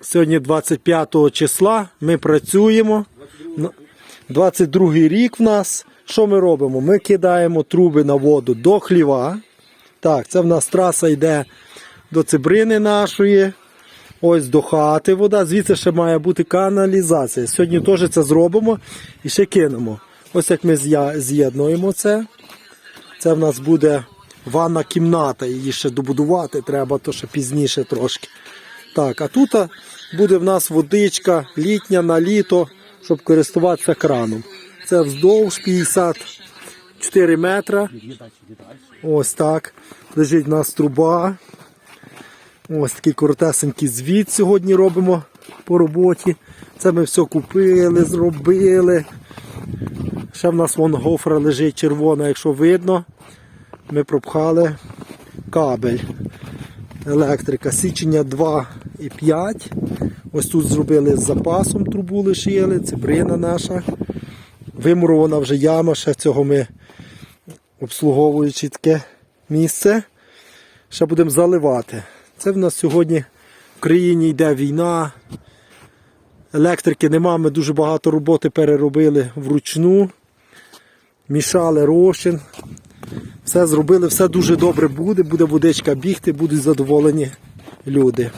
сьогодні 25 числа. Ми працюємо. На- 22 рік в нас. Що ми робимо? Ми кидаємо труби на воду до хліва. Так, це в нас траса йде до цибрини нашої. Ось до хати вода. Звідси ще має бути каналізація. Сьогодні теж це зробимо і ще кинемо. Ось як ми з'єднуємо це. Це в нас буде ванна кімната. Її ще добудувати треба, то ще пізніше трошки. Так, а тут буде в нас водичка літня на літо, щоб користуватися краном. Це вздовж 54 метра. Ось так. Лежить у нас труба. Ось такий коротесенький звіт сьогодні робимо по роботі. Це ми все купили, зробили. Ще в нас вон гофра лежить червона, якщо видно. Ми пропхали кабель. Електрика. Січення 2 і 5. Ось тут зробили з запасом трубу лишили, цибрина наша. Вимурована вже яма, ще цього ми обслуговуючи таке місце. Ще будемо заливати. Це в нас сьогодні в країні йде війна. Електрики нема, ми дуже багато роботи переробили вручну. Мішали розчин. Все зробили, все дуже добре буде, буде водичка бігти, будуть задоволені люди.